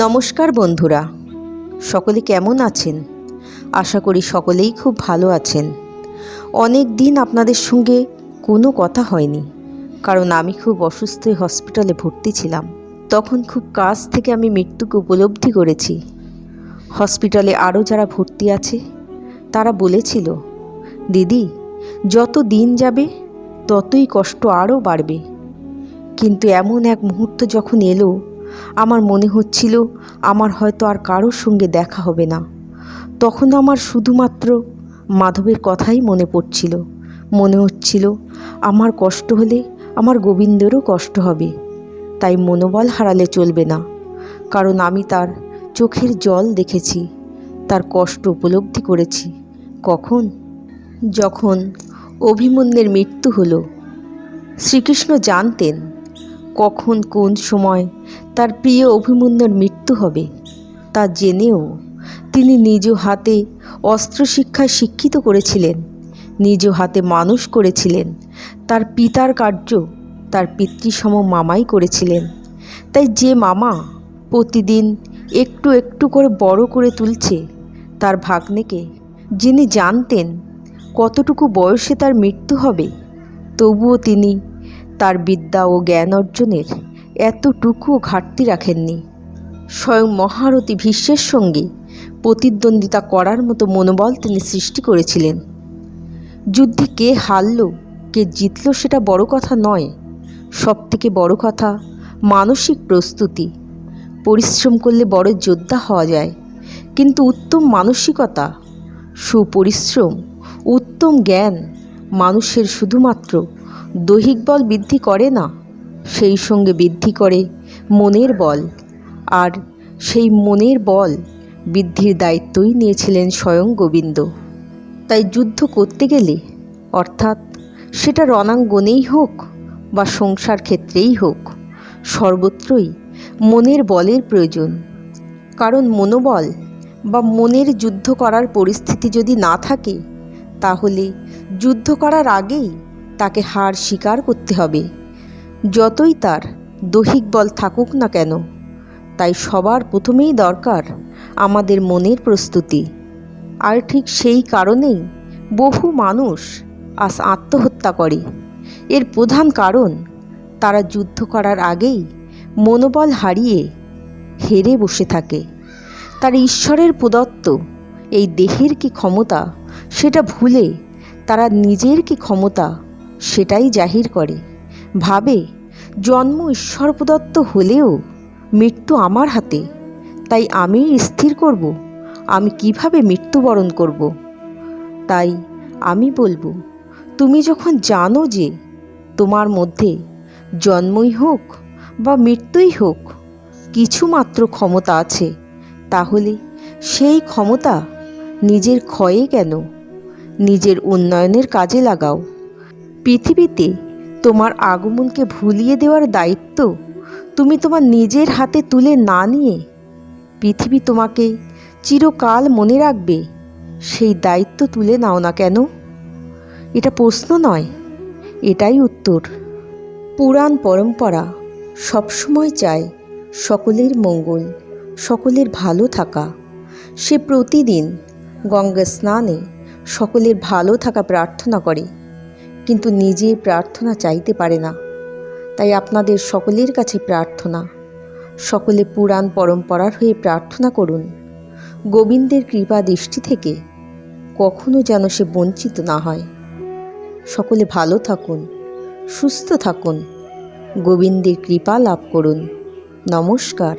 নমস্কার বন্ধুরা, সকলে কেমন আছেন? আশা করি সকলেই খুব ভালো আছেন। অনেক দিন আপনাদের সঙ্গে কোনো কথা হয়নি, কারণ আমি খুব অসুস্থ হসপিটালে ভর্তি ছিলাম। তখন খুব কাছ থেকে আমি মৃত্যুকে উপলব্ধি করেছি। হসপিটালে আরও যারা ভর্তি আছে, তারা বলেছিল, দিদি, যত দিন যাবে, ততই কষ্ট আরও বাড়বে। কিন্তু এমন এক মুহূর্ত যখন এলো আমার মনে হচ্ছিল আমার হয়তো আর কারোর সঙ্গে দেখা হবে না। তখন আমার শুধুমাত্র মাধবের কথাই মনে পড়ছিল। মনে হচ্ছিল আমার কষ্ট হলে আমার গোবিন্দেরও কষ্ট হবে। তাই মনোবল হারালে চলবে না। কারণ আমি তার চোখের জল দেখেছি, তার কষ্ট উপলব্ধি করেছি। কখন? যখন অভিমন্যের মৃত্যু হলো। শ্রীকৃষ্ণ জানতেন কখন কোন সময় তার প্রিয় অভিমন্যুর মৃত্যু হবে, তা জেনেও তিনি নিজ হাতে অস্ত্র শিক্ষায় শিক্ষিত করেছিলেন, নিজ হাতে মানুষ করেছিলেন, তার পিতার কার্য তার পিতৃসম মামাই করেছিলেন। তাই যে মামা প্রতিদিন একটু একটু করে বড় করে তুলছে, তার ভাগ্নেকে যিনি জানতেন কতটুকু বয়সে তার মৃত্যু হবে, তবুও তিনি তার বিদ্যা ও জ্ঞান অর্জনের এতটুকুও ঘাটতি রাখেননি। স্বয়ং মহারথী ভীষ্মের সঙ্গে প্রতিদ্বন্দ্বিতা করার মতো মনোবল তিনি সৃষ্টি করেছিলেন। যুদ্ধে কে হারল, কে জিতল সেটা বড় কথা নয়। সবথেকে বড় কথা, মানসিক প্রস্তুতি। পরিশ্রম করলে বড় যোদ্ধা হওয়া যায়। কিন্তু উত্তম মানসিকতা, সুপরিশ্রম, উত্তম জ্ঞান মানুষের শুধুমাত্র দৈহিক বল বৃদ্ধি করে না? সেই সঙ্গে বৃদ্ধি করে মনের বল। আর সেই মনের বল বৃদ্ধির দায়িত্বই নিয়েছিলেন স্বয়ং গোবিন্দ। তাই যুদ্ধ করতে গেলে, অর্থাৎ সেটা রণাঙ্গনেই হোক বা সংসার ক্ষেত্রেই হোক, সর্বত্রই মনের বলের প্রয়োজন। কারণ মনোবল বা মনের যুদ্ধ করার পরিস্থিতি যদি না থাকে, তাহলে যুদ্ধ করার আগেই তাকে হার স্বীকার করতে হবে। যতই তার দৈহিক বল থাকুক না কেন, তাই সবার প্রথমেই দরকার আমাদের মনের প্রস্তুতি। আর ঠিক সেই কারণেই বহু মানুষ আজ আত্মহত্যা করে। এর প্রধান কারণ, তারা যুদ্ধ করার আগেই মনোবল হারিয়ে হেরে বসে থাকে। তার ঈশ্বরের প্রদত্ত এই দেহের কি ক্ষমতা, সেটা ভুলে তারা নিজের কি ক্ষমতা সেটাই জাহির করে। ভাবে, জন্ম ঈশ্বর প্রদত্ত হলেও মৃত্যু আমার হাতে। তাই আমি স্থির করব, আমি কীভাবে মৃত্যুবরণ করব? তাই আমি বলব, তুমি যখন জানো যে তোমার মধ্যে জন্মই হোক বা মৃত্যুই হোক কিছুমাত্র ক্ষমতা আছে, তাহলে সেই ক্ষমতা নিজের ক্ষয়ে কেন? নিজের উন্নয়নের কাজে লাগাও। পৃথিবীতে তোমার আগমনকে ভুলিয়ে দেওয়ার দায়িত্ব তুমি তোমার নিজের হাতে তুলে না নিয়ে পৃথিবী তোমাকে চিরকাল মনে রাখবে, সেই দায়িত্ব তুলে নাও না কেন? এটা প্রশ্ন নয়, এটাই উত্তর। পুরাণ পরম্পরা সবসময় চায় সকলের মঙ্গল, সকলের ভালো থাকা। সে প্রতিদিন গঙ্গা স্নানে সকলের ভালো থাকা প্রার্থনা করে। কিন্তু নিজে প্রার্থনা চাইতে পারে না। তাই আপনাদের সকলের কাছে প্রার্থনা। সকলে পুরাণ পরম্পরার হয়ে প্রার্থনা করুন। গোবিন্দের কৃপা দৃষ্টি থেকে কখনো যেন সে বঞ্চিত না হয়। সকলে ভালো থাকুন, সুস্থ থাকুন। গোবিন্দের কৃপা লাভ করুন। নমস্কার।